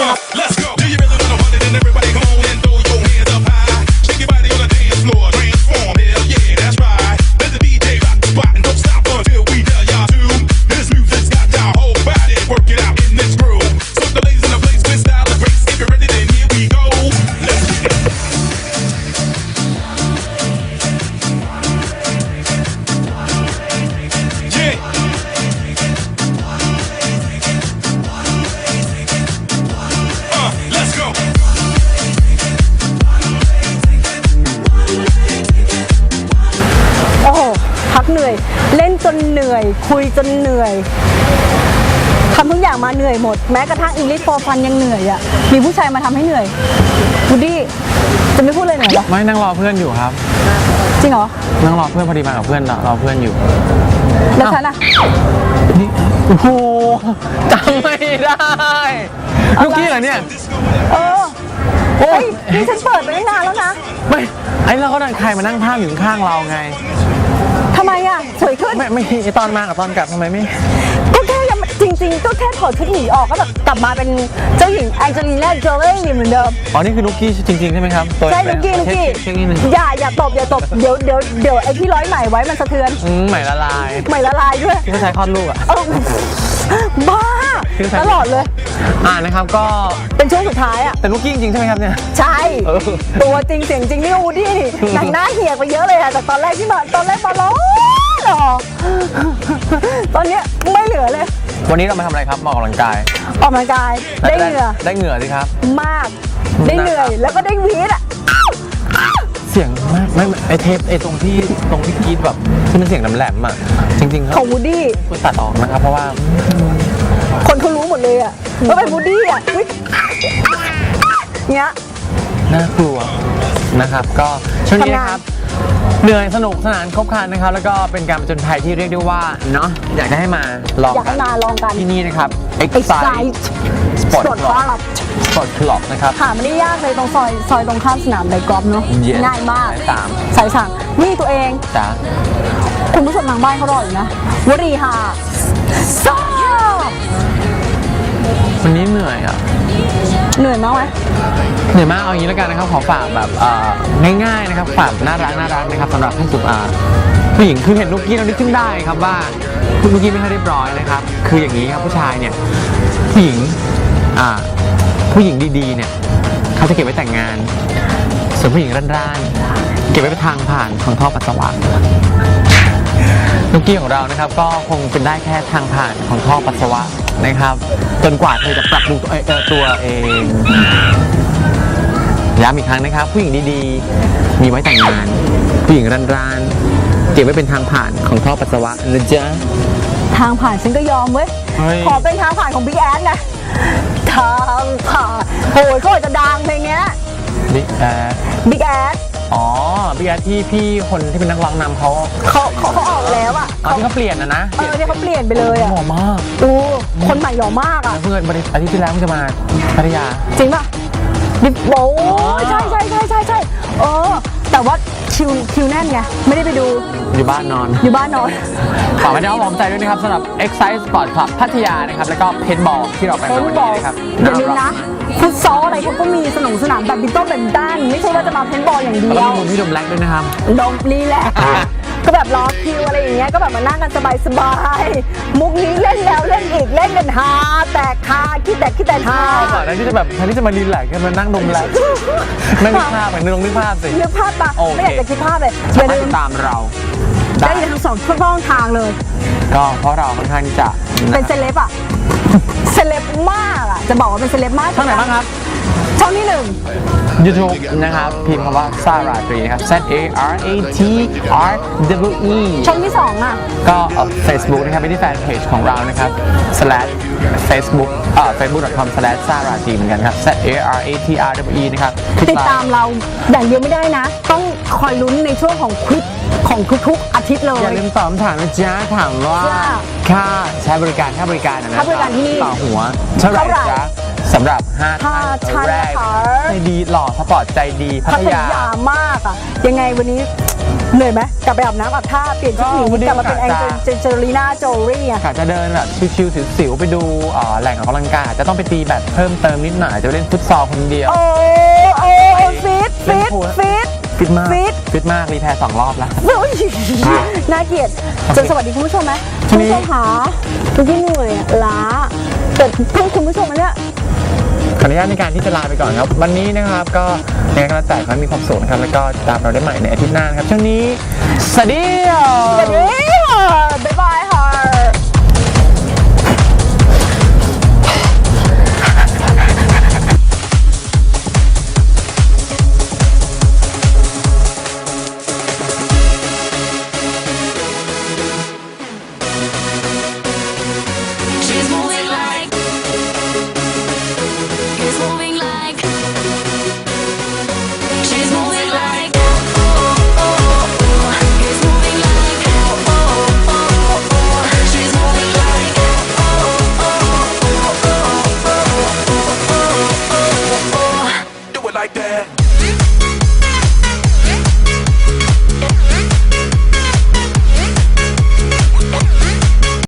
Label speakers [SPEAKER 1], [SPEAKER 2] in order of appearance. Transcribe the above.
[SPEAKER 1] นะครับ
[SPEAKER 2] Let's go.
[SPEAKER 1] นจนเหนื่อย คุยจนเหนื่อยทำทุกอย่างมาเหนื่อยหมด แม้กระทั่งอิงลิสโฟฟันยังเหนื่อยอะ่ะมีผู้ชายมาทำให้เหนื่อยวูดดี้จะไม่พูดเลยเหนื่อยเหรอ
[SPEAKER 3] ไม่นั่งรอเพื่อนอยู่ครับ
[SPEAKER 1] จริงเหรอ
[SPEAKER 3] นั่งรอเพื่อนพอดีมากับเพื่อนรอเพื่อนอยู่
[SPEAKER 1] แล้วฉันอะ
[SPEAKER 3] นี่โอ้โหจำไม่ได้ลูกกี้เหรอเนี่ย
[SPEAKER 1] เออ
[SPEAKER 3] โอ้
[SPEAKER 1] เฮ้
[SPEAKER 3] ย
[SPEAKER 1] ยนี่ฉันเปิดไปตั้งนานแล้วนะ
[SPEAKER 3] ไม่ไอ้เราก็ดันใครมานั่งภาพอยู่ข้างเราไง
[SPEAKER 1] ทำไมอะ สวยขึ้น
[SPEAKER 3] ไม่ไม่ไอ้ตอนมากับตอนกลับทำไมไม่
[SPEAKER 1] ก็แค่ยังจริง ๆ ก็แค่ถอดชุดหนีออกก็แบบกลับมาเป็นเจ้าหญิงแองเจลิน่าโจลี่เหมือนเดิม
[SPEAKER 3] อ๋อ นี่คือลูกกี้จริง ๆ ใช่ไหมครับตัว
[SPEAKER 1] ใช่ลูกกี้ลูกกี้
[SPEAKER 3] เช็คเช็คนิดนึง
[SPEAKER 1] อย่าอย่าตบอย่าตบเดี๋ยวเดี๋ยวเดี๋ยวไอ้ที่ร้อยใหม่ไว้มันสะเทือน
[SPEAKER 3] อืมใหม่ละลาย
[SPEAKER 1] ใหม่ละลายด้วย
[SPEAKER 3] ที่เขาใช้คลอดลูกอะ
[SPEAKER 1] เออบ้า
[SPEAKER 3] คือใส่
[SPEAKER 1] ตลอดเลย
[SPEAKER 3] อ่านะครับก็
[SPEAKER 1] เป็นช่วงสุดท้ายอะ
[SPEAKER 3] แต่ลูกกี้จริงๆใช่ไหมครับเนี่ย
[SPEAKER 1] ใช่
[SPEAKER 3] เออ
[SPEAKER 1] ตัวจริงเสียงจริงนี่อูดี้นี่หนังหน้าเหี่ยกไปเยอะเลยอะจากตอนแรกที่มาตอนแรกมาล้อ หรอ ตอนเนี้ยไม่เหลือเลย
[SPEAKER 3] วันนี้เรามาทำอะไรครับมาออกกำลังกาย
[SPEAKER 1] ออกกำลังกายได้เหงื่อ
[SPEAKER 3] ได้เหงื่อสิครับ
[SPEAKER 1] มาก ได้เหนื่อยแล้วก็ได้วีดอะ
[SPEAKER 3] เสียงมากไม่ไม่ไอเทปไอตรงที่ตรงที่กรีดแบบที่มันเสียงแหลมๆอะจริงๆ
[SPEAKER 1] ข
[SPEAKER 3] เขา
[SPEAKER 1] องวูดดี้
[SPEAKER 3] ควรตัดออกนะครับ เพราะว่า
[SPEAKER 1] คนเขารู้หมดเลยอะว่าเป็นวูดดี้อะอุ๊ยเงี้ย
[SPEAKER 3] น่ากลัวนะครับ ก็ช่วงนี้นะครับ เหนื่อยสนุกสนานครบครันนะครับ แล้วก็เป็นการผจญภัยที่เรียกได้ว่าเนาะอยากจะให้มาลอง
[SPEAKER 1] อยากให้มาลองกัน
[SPEAKER 3] ที่นี่นะครับ
[SPEAKER 1] Excite
[SPEAKER 3] Sport
[SPEAKER 1] Sport
[SPEAKER 3] Club
[SPEAKER 1] Club
[SPEAKER 3] Sport Club นะครับ
[SPEAKER 1] หาไม่ได้ยากเลยตรงซอยซอยตรงข้ามสนามไดกอล์ฟเนาะ
[SPEAKER 3] Yes
[SPEAKER 1] ง่ายมาก
[SPEAKER 3] สายสาม
[SPEAKER 1] สายสามนี่ตัวเอง
[SPEAKER 3] จ้า
[SPEAKER 1] คุณผู้ชมทางบ้านเขารออยู่นะวรีฮาซ่า
[SPEAKER 3] วันนี้เหนื่อยอะ
[SPEAKER 1] เหนื่อยมากไหม
[SPEAKER 3] เหนื่อยมากเอางี้แล้วกันนะครับขอฝากแบบง่ายๆนะครับฝากน่ารักน่ารักนะครับสำหรับท่านสุภาผู้หญิงคือเห็นนุกกี้เรานึกขึ้นได้ครับว่าคุณนุกกี้ไม่ค่อยเรียบร้อยนะครับ คืออย่างนี้ครับผู้ชายเนี่ยผู้หญิงอ่าผู้หญิงดีๆเนี่ยเขาจะเก็บไว้แต่งงาน ส่วนผู้หญิงร่านๆเก็บไว้เป็นทางผ่านของท่อปัสสาวะนุกกี้ของเรานะครับก็คงเป็นได้แค่ทางผ่านของท่อปัสสาวะ นะครับ จนกว่าเธอจะปรับปรุงตัวเอ่อตัวเองย้ำอีกครั้งนะครับ ผู้หญิงดีๆ มีไว้แต่งงาน ผู้หญิงร้านๆเก็บไว้เป็นทางผ่านของท่อปัสสาวะนะจ๊ะ
[SPEAKER 1] ทางผ่านฉันก็ยอมเว้ย
[SPEAKER 3] เฮ้ย
[SPEAKER 1] ขอเป็นทางผ่านของบิ๊กแอดนะ ทางผ่านโอ้ยเขาอาจจะดังเพลงเนี้ย
[SPEAKER 3] บิ๊กแอด
[SPEAKER 1] บิ๊กแอด
[SPEAKER 3] อ๋อบิ๊กแอดที่พี่คนที่เป็นนักร้องนำเขา
[SPEAKER 1] เขาเขาเขาออกแล้วอะ
[SPEAKER 3] อ๋อที่เขาเปลี่ยนนะนะ
[SPEAKER 1] เออที่เขาเปลี่ยนไปเลยอะ
[SPEAKER 3] หล่อมาก
[SPEAKER 1] โอ้คนใหม่หล่อมากอะ
[SPEAKER 3] แล้วเพื่อนบริอาทิตย์ที่แล้วเพิ่งจะมาพัทยา
[SPEAKER 1] จริงป่ะดิโอ้ยใช่ใช่ใช่ใช่ใช่เออ แต่ว่าคิวคิวแน่นไงไม่ได้ไปดู
[SPEAKER 3] อยู่บ้านนอน
[SPEAKER 1] อยู่บ้านนอน
[SPEAKER 3] ฝากไว้ในอ้อมอกใจด้วยนะครับสำหรับ Excite Sport Club พัทยานะครับ แล้วก็เพนบอลที่เราไป
[SPEAKER 1] เห็
[SPEAKER 3] มานวัน
[SPEAKER 1] บอ
[SPEAKER 3] นี้
[SPEAKER 1] ก
[SPEAKER 3] นะครับ
[SPEAKER 1] อย่าลืมนะฟุตซอลอะไรเขาก็มีสนุกสนามแบบบินโต้แบบด้าน ไม่ใช่ว่าจะมาเพนบอลอย่างเดี
[SPEAKER 3] แล้ว
[SPEAKER 1] ย
[SPEAKER 3] ก็
[SPEAKER 1] ว
[SPEAKER 3] มีมุมที่ดมแลกด้วยนะครับ
[SPEAKER 1] ดมรีแลกซ์ ก็แบบรอคิวอะไรอย่างเงี้ยก็แบบมานั่งกันสบายสบายๆมุกนี้เล่นแล้วเล่นอีกเล่นกันฮาแตกคาคิดแตกคิดแตกฮา
[SPEAKER 3] ก่อนหน้าที่จะแบบแทนที่จะมารีแลกซ์กันมานั่งดมแลกซ์ไม่นึกภาพเหมือนนึกลองนึกภาพสิ
[SPEAKER 1] นึกภาพปะ
[SPEAKER 3] โอเค
[SPEAKER 1] ไม่อยากจะคิดภาพเลยอ
[SPEAKER 3] สา
[SPEAKER 1] ย่า
[SPEAKER 3] มา
[SPEAKER 1] ลื
[SPEAKER 3] รถ
[SPEAKER 1] ม
[SPEAKER 3] ติดตามเรา
[SPEAKER 1] ได้
[SPEAKER 3] ได้
[SPEAKER 1] ทั้งสองช่องทางเลย
[SPEAKER 3] ก็เพราะเราค่อนข้างที่จะ
[SPEAKER 1] เป็นเซเลบอะเซเลบมากอะจะบอกว่าเป็นเซเลบมาก
[SPEAKER 3] ช่องไหนบ้างครับ
[SPEAKER 1] ช่องที่หนึ่ง
[SPEAKER 3] YouTube นะครับ พิมพ์คำว่าซาราตรีนะครับ Z A R A T R W E
[SPEAKER 1] ช่องที่สองอะ
[SPEAKER 3] ก็เฟซบุ๊กนะครับไปที่แฟนเพจของเรานะครับ slash facebook เอ่อ facebook.com slash ซาราตรีเหมือนกันครับ Z A R A T R W E นะครับ
[SPEAKER 1] ติดตามเราอย่างเดียวไม่ได้นะ ต้องคอยลุ้นในช่วงของควิดของทุกๆอาทิตย์เล
[SPEAKER 3] อย่าย ลืมตอบคำถามนะจ๊ะถามว่า
[SPEAKER 1] จ้า
[SPEAKER 3] ค่าใช้บริการค่าบริการนะนะ
[SPEAKER 1] ค่าบริการที่นี่
[SPEAKER 3] ต่อหัวเท่าไหร่
[SPEAKER 1] เท่าไหร่
[SPEAKER 3] จ๊ะ สำหรับห้า
[SPEAKER 1] ห้า
[SPEAKER 3] ท่าน
[SPEAKER 1] ท่าน
[SPEAKER 3] แรก
[SPEAKER 1] นะคะ
[SPEAKER 3] ใจดีหล่อสปอร์ตใจดีพั
[SPEAKER 1] พั
[SPEAKER 3] ท
[SPEAKER 1] ท
[SPEAKER 3] ยา
[SPEAKER 1] ยามากอะ ยังไงวันนี้เหนื่อยไหมกลับไปอาบน้ำอาบท่าเปลี่ยนชุดห
[SPEAKER 3] ก็วัน
[SPEAKER 1] นี
[SPEAKER 3] นี้
[SPEAKER 1] กลับมาเป็นแอง
[SPEAKER 3] กะจะ
[SPEAKER 1] เจเจอรีนาโจลี่อะ
[SPEAKER 3] กะจะเดินแบบชิวๆสิวๆไปดูเอ่อแหล่งออกกำลังกายอาจจะต้องไปตีแบดเพิ่มเติมนิดหน่อยอาจจะไปเล่นฟุตซอลคนเดียว
[SPEAKER 1] โอ้โอ้ฟิต
[SPEAKER 3] เล่
[SPEAKER 1] ฟิ
[SPEAKER 3] น
[SPEAKER 1] ต
[SPEAKER 3] พูล
[SPEAKER 1] ฟิต
[SPEAKER 3] ฟิตมาก
[SPEAKER 1] ฟิต
[SPEAKER 3] ฟิตมาก รีแพร์สองรอบแล้ว
[SPEAKER 1] โอ้ยน่าเกลียดจะสวัสดีคุณผู้ชมไหม
[SPEAKER 3] ที
[SPEAKER 1] คุณ
[SPEAKER 3] นี้
[SPEAKER 1] ผู้ชมหาเมื่อกี้เหนื่อยอะล้าแต่เพื่อคุณผู้ชมอันเนี้ย
[SPEAKER 3] ขออนุญาตในการที่จะลาไปก่อนครับวันนี้นะครับก็ยังไงก็แล้วแต่ขอให้มีความสุขนะครับแล้วก็ติดตามเราได้ใหม่ในอาทิตย์หน้านะครับช่วงนี้สวัสดี
[SPEAKER 1] สวัสดีบ๊ายบาย
[SPEAKER 2] like that.